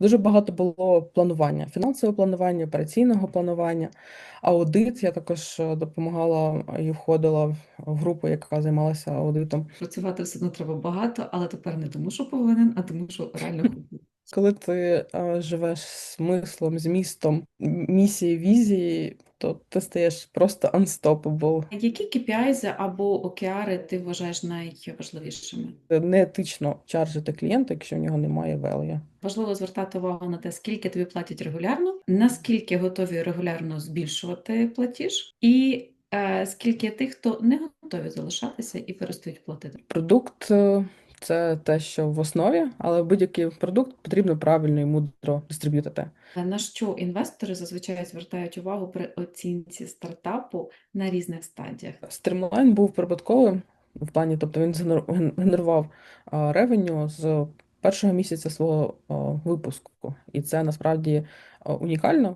Дуже багато було планування, фінансового планування, операційного планування, аудит. Я також е, допомагала і входила в- групу, яка займалася аудитом. Працювати все одно треба багато, але тепер не тому, що повинен, а тому, що реально. Коли ти е, живеш смислом, змістом, місії, місією, візією, то ти стаєш просто unstoppable. Які KPIs або океари ти вважаєш найважливішими? Неетично чаржити клієнта, якщо в нього немає value. Важливо звертати увагу на те, скільки тобі платять регулярно, наскільки готові регулярно збільшувати платіж, і е, скільки тих, хто не готові залишатися і перестають платити. Продукт е, це те, що в основі, але будь-який продукт потрібно правильно і мудро дистриб'ютити. Е, На що інвестори зазвичай звертають увагу при оцінці стартапу на різних стадіях? Streamline був прибутковим в плані, тобто він генерував ревеню з першого місяця свого випуску, і це насправді унікально.